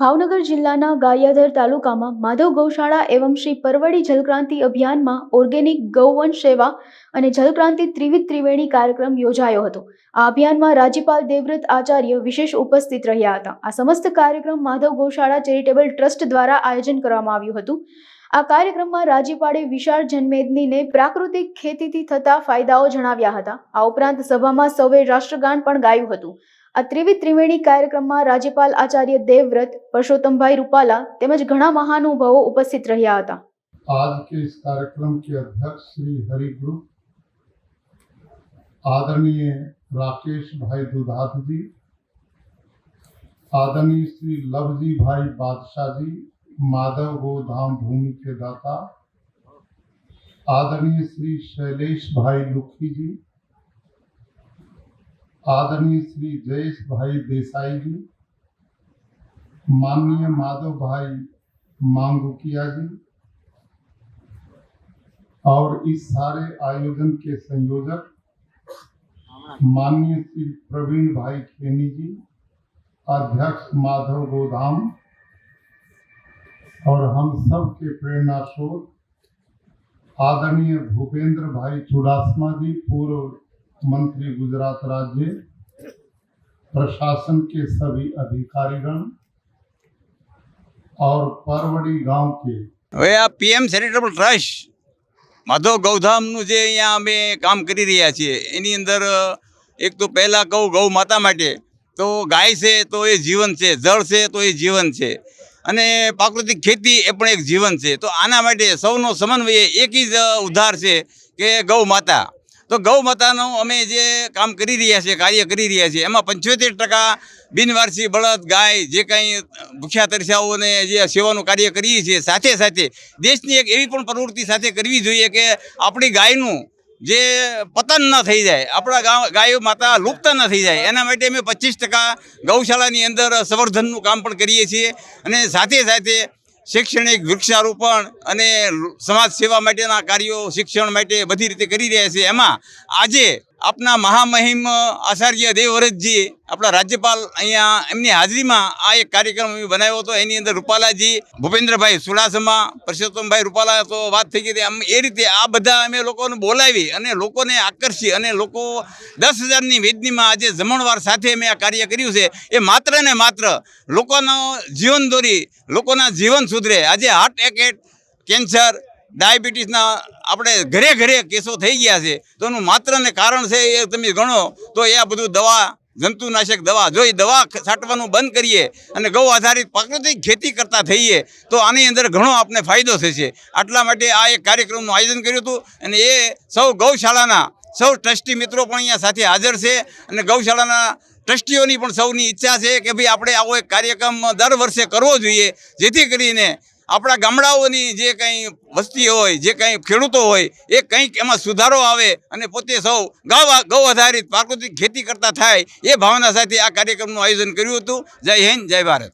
ભાવનગર જિલ્લાના ગારિયાધર તાલુકામાં માધવ ગૌશાળા એવં શ્રી પરવડી જલક્રાંતિ અભિયાનમાં ઓર્ગેનિક ગૌવંશ સેવા અને જલક્રાંતિ ત્રિવિધ ત્રિવેણી કાર્યક્રમ યોજાયો હતો. આ અભિયાનમાં રાજ્યપાલ દેવવ્રત આચાર્ય વિશેષ ઉપસ્થિત રહ્યા હતા. આ સમસ્ત કાર્યક્રમ માધવ ગૌશાળા ચેરિટેબલ ટ્રસ્ટ દ્વારા આયોજન કરવામાં આવ્યું હતું. આ કાર્યક્રમમાં રાજ્યપાલે વિશાળ જનમેદનીને પ્રાકૃતિક ખેતીથી થતા ફાયદાઓ જણાવ્યા હતા. આ ઉપરાંત સભામાં સૌએ રાષ્ટ્રગાન પણ ગાયું હતું. આ ત્રિવિધ ત્રિવેણી કાર્યક્રમમાં રાજ્યપાલ આચાર્ય દેવવ્રત પરસોત્તમભાઈ રૂપાલા તેમજ ઘણા મહાનુભાવો ઉપસ્થિત રહ્યા હતા आज के इस कार्यक्रम के अध्यक्ष श्री हरि ग्रुप आदरणीय राकेश भाई दुधात जी आदरणीय श्री लवजी भाई बादशाह जी माधव गोधाम भूमि के दाता आदरणीय श्री शैलेश भाई लुखी जी आदरणीय श्री जयेश भाई देसाई जी, माननीय माधव भाई मांगुकिया जी, और इस सारे आयोजन के संयोजक माननीय श्री प्रवीण भाई खेनी जी, अध्यक्ष माधव गोधाम और हम सब के प्रेरणा स्रोत आदरणीय भूपेंद्र भाई चुड़ासमा जी, पूर्व मंत्री गुजरात राज्य प्रशासन के सभी अधिकारीगण और परवड़ी गांव के હવે આ પીએમ ચેરિટેબલ ટ્રસ્ટ માધવ ગૌધામનું જે અહીંયા અમે કામ કરી રહ્યા છીએ એની અંદર એક તો પહેલાં કહું ગૌ માતા માટે તો ગાય છે તો એ જીવન છે જળ છે તો એ જીવન છે અને પ્રાકૃતિક ખેતી એ પણ એક જીવન છે તો આના માટે સૌનો સમન્વય એક જ ઉદ્ધાર છે કે ગૌ માતા તો ગૌ માતાનું અમે જે કામ કરી રહ્યા છીએ, કાર્ય કરી રહ્યા છીએ, એમાં પંચોતેર ટકા બિનવારસી બળદ, ગાય, જે કંઈ ભૂખ્યા તરસ્યાઓને જે સેવાનું કાર્ય કરીએ છીએ, સાથે સાથે દેશની એક એવી પણ પ્રવૃત્તિ સાથે કરવી જોઈએ કે આપણી ગાયનું જે પતન ન થઈ જાય, આપણા ગાયો માતા લુપ્ત ન થઈ જાય, એના માટે અમે પચીસ ટકા ગૌશાળાની અંદર સંવર્ધનનું કામ પણ કરીએ છીએ અને સાથે સાથે શૈક્ષણિક વૃક્ષારોપણ અને સમાજ સેવા માટેના કાર્યો શિક્ષણ માટે બધી રીતે કરી રહ્યા છે. એમાં આજે આપના મહામહિમ આચાર્ય દેવવ્રતજીએ આપણા રાજ્યપાલ અહીંયા એમની હાજરીમાં આ એક કાર્યક્રમ બનાવ્યો હતો. એની અંદર રૂપાલાજી, ભૂપેન્દ્રભાઈ સુડાસમા, પરસોત્તમભાઈ રૂપાલા તો વાત થઈ ગઈ આમ એ રીતે આ બધા અમે લોકોને બોલાવી અને લોકોને આકર્ષી અને લોકો દસ હજારની વેદનીમાં આજે જમણવાર સાથે અમે આ કાર્ય કર્યું છે. એ માત્ર ને માત્ર લોકોનો જીવન દોરી, લોકોના જીવન સુધરે આજે હાર્ટ એટેક કેન્સર ડાયાબિટીસના આપણે ઘરે ઘરે કેસો થઈ ગયા છે. તો એનું માત્ર ને કારણ છે એ તમે ગણો, તો એ આ બધું દવા, જંતુનાશક દવા, જો એ દવા છાંટવાનું બંધ કરીએ અને ગૌ આધારિત પ્રાકૃતિક ખેતી કરતા થઈએ, તો આની અંદર ઘણો આપણને ફાયદો થશે. આટલા માટે આ એક કાર્યક્રમનું આયોજન કર્યું હતું અને એ સૌ ગૌશાળાના, સૌ ટ્રસ્ટી મિત્રો પણ અહીંયા સાથે હાજર છે અને ગૌશાળાના ટ્રસ્ટીઓની પણ સૌની ઈચ્છા છે કે ભાઈ આપણે આવો એક કાર્યક્રમ દર વર્ષે કરવો જોઈએ, જેથી કરીને આપણા ગામડાઓની જે કંઈ વસ્તી હોય, જે કંઈ ખેડૂતો હોય, એ કંઈક એમાં સુધારો આવે અને પોતે સૌ ગૌ ગૌ આધારિત પ્રાકૃતિક ખેતી કરતા થાય, એ ભાવના સાથે આ કાર્યક્રમનું આયોજન કર્યું હતું. જય હિન્દ, જય ભારત.